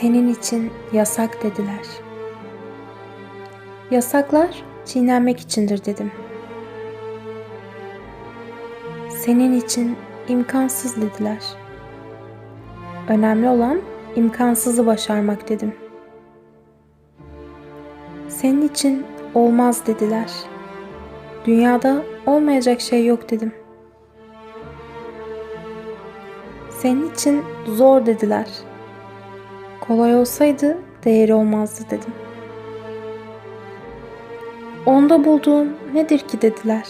Senin için yasak dediler. Yasaklar çiğnenmek içindir dedim. Senin için imkansız dediler. Önemli olan imkansızı başarmak dedim. Senin için olmaz dediler. Dünyada olmayacak şey yok dedim. Senin için zor dediler. Kolay olsaydı değeri olmazdı dedim. Onda bulduğum nedir ki dediler.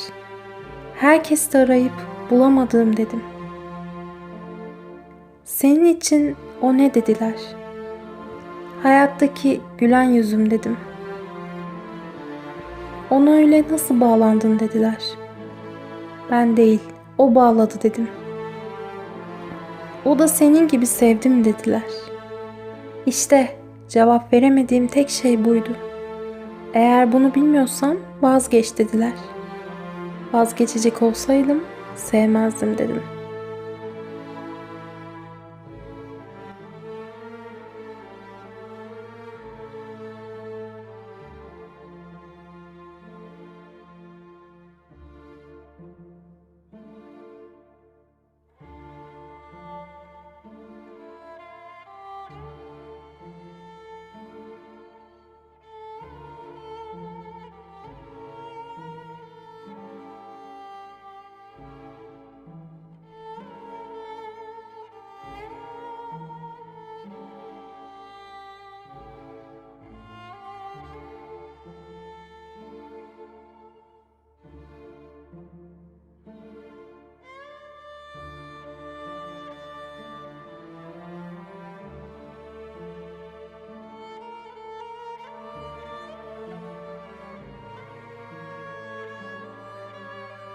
Herkes de arayıp bulamadığım dedim. Senin için o ne dediler. Hayattaki gülen yüzüm dedim. Ona öyle nasıl bağlandın dediler. Ben değil, o bağladı dedim. O da senin gibi sevdim dediler. İşte cevap veremediğim tek şey buydu. Eğer bunu bilmiyorsan vazgeç dediler. Vazgeçecek olsaydım sevmezdim dedim.''